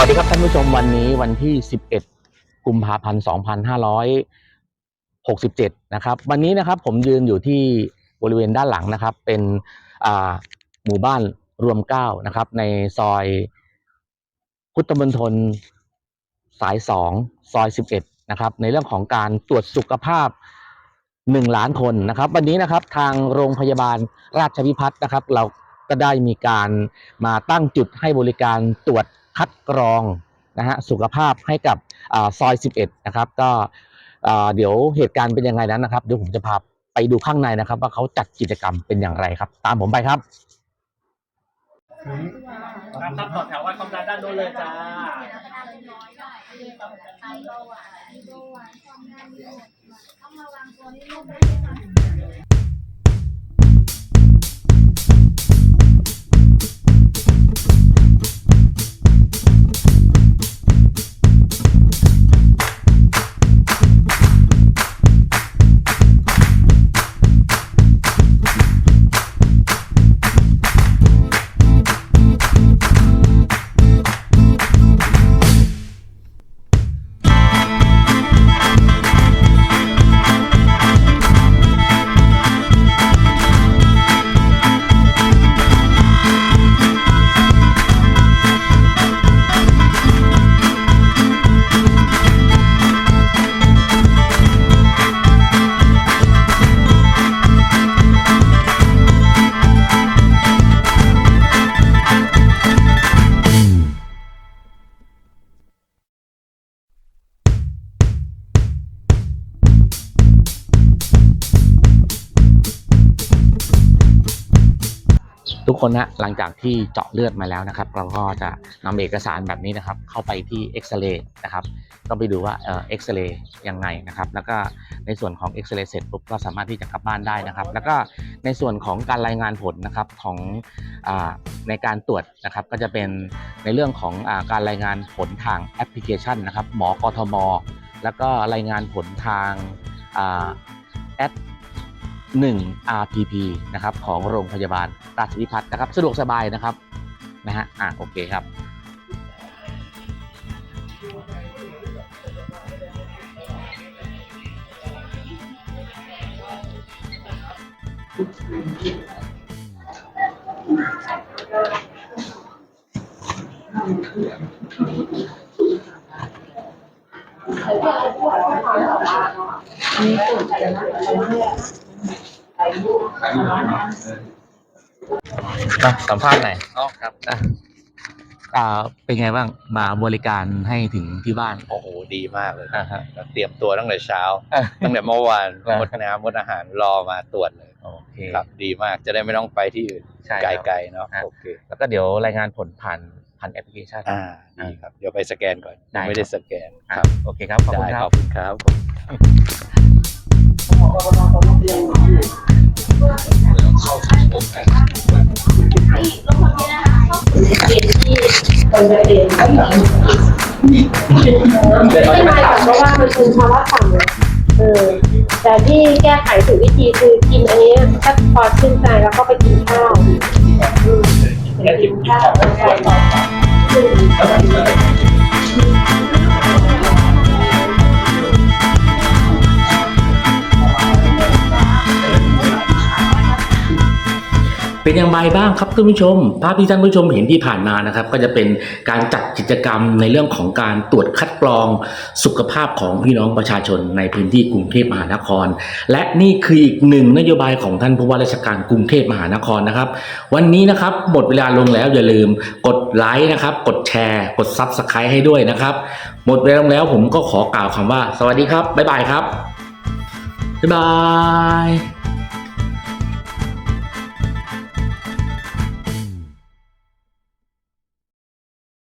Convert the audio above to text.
วัสดีครับท่านผู้ชมวันนี้วันที่ 11 กุมภาพันธ์ 2567 นะครับ วันนี้นะครับผมยืนอยู่ที่บริเวณด้านหลังนะครับ เป็นหมู่บ้านรวมเก้านะครับ ในซอยพุทธมณฑลสายสองซอย 11 นะครับ ในเรื่องของการตรวจสุขภาพ 1 ล้านคนนะครับ วันนี้นะครับทางโรงพยาบาลราชพิพัฒน์นะครับ เราก็ได้มีการมาตั้งจุดให้บริการตรวจ คัดกรองนะฮะสุขภาพให้กับอาซอย 11 นะครับ ก็อ่าเดี๋ยวเหตุการณ์เป็นยังไงนั้นนะครับเดี๋ยวผมจะพาไปดูข้างในนะครับ ว่าเขาจัดกิจกรรมเป็นอย่างไรครับ ตามผมไปครับครับครับต่อแถววัดความดันด้านโน้นเลยจ้าทุก คนนะหลังจากที่เจาะเลือดมาแล้วนะครับ เราก็จะนำเอกสารแบบนี้นะครับ เข้าไปที่เอ็กซเรย์นะครับ ก็ไปดูว่าเอ่อเอ็กซเรย์ยังไงนะครับ แล้วก็ในส่วนของเอ็กซเรย์เสร็จปุ๊บก็สามารถที่จะกลับบ้านได้นะครับ แล้วก็ในส่วนของการรายงานผลนะครับของอาในการตรวจนะครับ ก็จะเป็นในเรื่องของอการรายงานผลทางแอปพลิเคชันนะครับ หมอกทม แล้วก็รายงานผลทางแอด 1 RPP นะครับของโรงพยาบาลราชพิพัฒน์นะครับสะดวกสบายนะครับนะฮะอะโอเคครับ มาสัมภาษณ์หน่อยอ๋อครับอะอ่า เป็นไงบ้าง มาบริการให้ถึงที่บ้าน โอ้โห ดีมากเลยอ่าฮะ เตรียมตัวตั้งแต่เช้าอะตั้งแต่เมื่อวานอ่างดน้ำงดอาหารรอมาตรวจเลยโอเค ครับ ดีมากจะได้ไม่ต้องไปที่อื่นใช่ครับ ไกลๆเนาะอะโอเคแล้วก็เดี๋ยวรายงานผลผ่านผ่านแอปพลิเคชัน อ่าดีครับ เดี๋ยวไปสแกนก่อนได้ยังไม่ได้ครับสแกนอะครับโอเคครับ ขอบคุณได้คขรัอบบคุณครับ ไม่ไม่ค่ะเพราะว่ามันเป็นภาวะต่ำเออแต่ที่แก้ไขถูกวิธีคือกินอันนี้ถ้าพอชื่นใจแล้วก็ไปกินข้าวกินข้าวแล้วก็ต่อ เป็นอย่างไรบ้างครับท่านผู้ชม ภาพที่ท่านผู้ชมเห็นที่ผ่านมานะครับ ก็จะเป็นการจัดกิจกรรมในเรื่องของการตรวจคัดกรองสุขภาพของพี่น้องประชาชนในพื้นที่กรุงเทพมหานคร และนี่คืออีกหนึ่งนโยบายของท่านผู้ว่าราชการกรุงเทพมหานครนะครับ วันนี้นะครับหมดเวลาลงแล้วอย่าลืมกดไลค์นะครับ กดแชร์ กดซับสไครต์ให้ด้วยนะครับ หมดเวลาลงแล้วผมก็ขอกล่าวคำว่า สวัสดีครับบ๊ายบายครับบ๊ายบาย